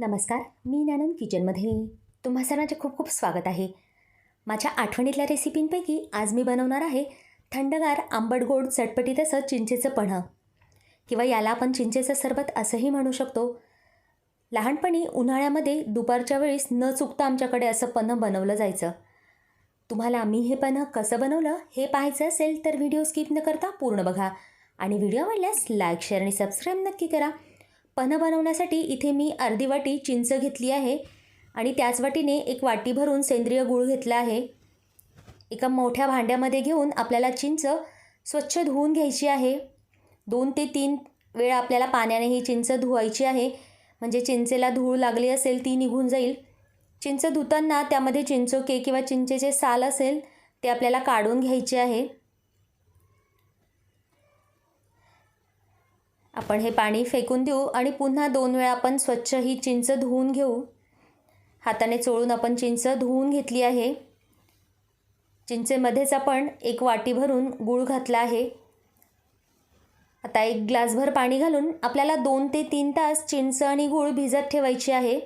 नमस्कार मी नानंद किचनमध्ये. तुम्हा सर्वांचे खूप खूप स्वागत आहे. माझ्या आठवणीतल्या रेसिपींपैकी आज मी बनवणार आहे थंडगार आंबट गोड चटपटीत असं चिंचेचं पन्हं किंवा याला आपण चिंचेचं सरबत असंही म्हणू शकतो. लहानपणी उन्हाळ्यामध्ये दुपारच्या वेळेस न चुकता आमच्याकडे असं पन्हं बनवलं जायचं. तुम्हाला मी हे पन्हं कसं बनवलं हे पाहायचं असेल तर व्हिडिओ स्किप न करता पूर्ण बघा. आणि व्हिडिओ आवडल्यास लाईक शेअर आणि सबस्क्राईब नक्की करा. पन्हं बनवण्यासाठी इथे मी अर्धी वाटी चिंच घेतली आहे आणि त्याच वाटीने एक वाटी भरून सेंद्रिय गूळ घेतला आहे. एका मोठ्या भांड्यामध्ये घेऊन आपल्याला चिंच स्वच्छ धुवून घ्यायची आहे. दोन ते तीन वेळा आपल्याला पाण्याने ही चिंच धुवायची आहे. म्हणजे चिंचेला धूळ लागली असेल ती निघून जाईल. चिंच धुताना त्यामध्ये चिंचोके किंवा चिंचेचे साल असेल ते आपल्याला काढून घ्यायचे आहे. आपण हे पाणी फेकून देऊ आणि पुन्हा दोन वेळा आपण स्वच्छ ही चिंच धुवून घेऊ. हाताने चोळून आपण चिंच धुवून घेतली आहे. चिंचेमध्येच आपण एक वाटी भरून गूळ घातला आहे. आता एक ग्लासभर पाणी घालून आपल्याला दोन ते तीन तास चिंच आणि गूळ भिजत ठेवायची आहे.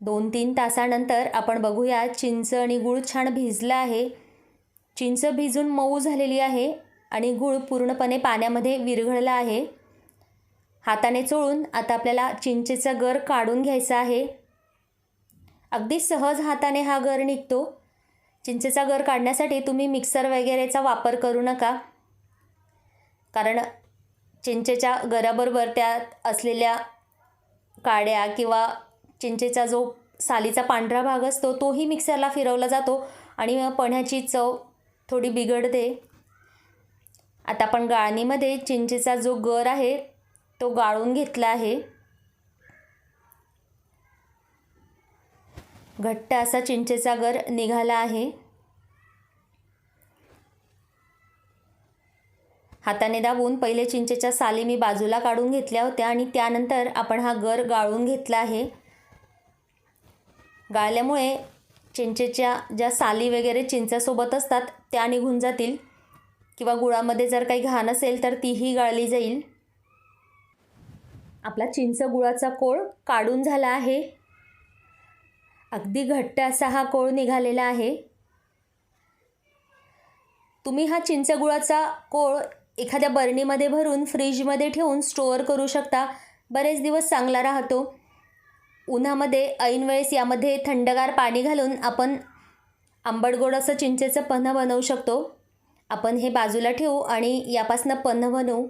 दोन तीन तासानंतर आपण बघूया चिंच आणि गूळ छान भिजला आहे. चिंच भिजून मऊ झालेली आहे आणि गूळ पूर्णपणे पाण्यामध्ये विरघळला आहे. हाताने चोळून आता आपल्याला चिंचेचा गर काढून घ्यायचा आहे. अगदी सहज हाताने हा गर निघतो. चिंचेचा गर काढण्यासाठी तुम्ही मिक्सर वगैरेचा वापर करू नका. कारण चिंचेच्या गराबरोबर त्यात असलेल्या काड्या किंवा चिंचेचा जो सालीचा पांढरा भाग असतो तोही मिक्सरला फिरवला जातो आणि पण्याची चव थोडी बिघडते आता आपण गाळणीमध्ये चिंचेचा जो गर आहे तो गाळून घेतला आहे. घट्ट असा चिंचेचा गर निघाला आहे. हाताने दाबून पहिले चिंचेच्या साली मी बाजूला काढून घेतल्या होत्या आणि त्यानंतर आपण हा गर गाळून घेतला आहे. गाळल्यामुळे चिंचेच्या ज्या साली वगैरे चिंचासोबत असतात त्या निघून जातील. किंवा गुळामध्ये जर काही घाण असेल तर तीही गाळली जाईल. आपला चिंच गुळाचा कोळ काढून झाला आहे. अगदी घट्ट असा हा कोळ निघालेला आहे. तुम्ही हा चिंच गुळाचा कोळ एखाद्या बरणीमध्ये भरून फ्रीजमध्ये ठेवून स्टोअर करू शकता. बरेच दिवस चांगला राहतो. उन्हामध्ये ऐनवेळेस यामध्ये थंडगार पाणी घालून आपण आंबडगोड असं चिंचेचं पन्हं बनवू शकतो. आपण हे बाजूला ठेवू आणि यापासनं पन्हं बनवू.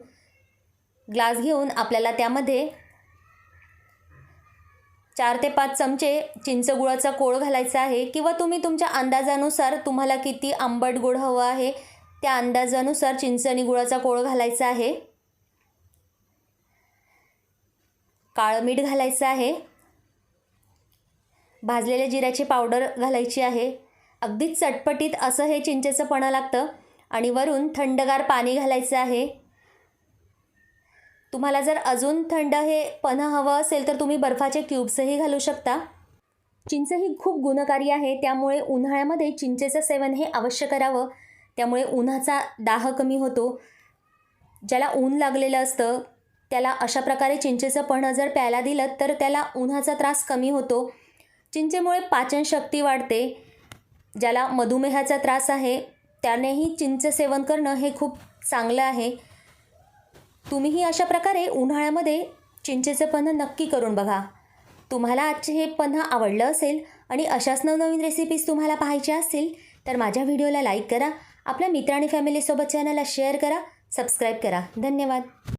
ग्लास घेऊन आपल्याला त्यामध्ये चार ते पाच चमचे चिंच गुळाचा कोळ घालायचा आहे किंवा तुम्ही तुमच्या अंदाजानुसार तुम्हाला किती आंबट गोड हवं आहे त्या अंदाजानुसार चिंच आणि गुळाचा कोळ घालायचा आहे. काळं मीठ घालायचं आहे. भाजलेल्या जिऱ्याची पावडर घालायची आहे. अगदीच चटपटीत असं हे चिंचेचं पणं लागतं आणि वरून थंडगार पाणी घालायचं आहे. तुम्हाला जर अजून थंड हे पन्ह हवं असेल तर तुम्ही बर्फाचे क्यूब्सही घालू शकता. चिंच ही खूप गुणकारी आहे त्यामुळे उन्हाळ्यामध्ये चिंचेचं सेवन हे अवश्य करावं. त्यामुळे उन्हाचा दाह कमी होतो. ज्याला ऊन लागलेलं असतं त्याला अशा प्रकारे चिंचेचं पणं जर प्यायला दिलं तर त्याला उन्हाचा त्रास कमी होतो. चिंचेमुळे पाचनशक्ती वाढते ज्याला मधुमेहाचा त्रास आहे त्यानेही चिंच सेवन करणं हे खूप चांगलं आहे. तुम्हीही अशा प्रकारे उन्हाळ्यामध्ये चिंचेचं पन्हं नक्की करून बघा. तुम्हाला आजचे हे पन्ह आवडलं असेल आणि अशाच नवनवीन रेसिपीज तुम्हाला पाहायच्या असतील तर माझ्या व्हिडिओला लाईक करा. आपल्या मित्र आणि फॅमिलीसोबत चॅनलला शेअर करा. सबस्क्राईब करा. धन्यवाद.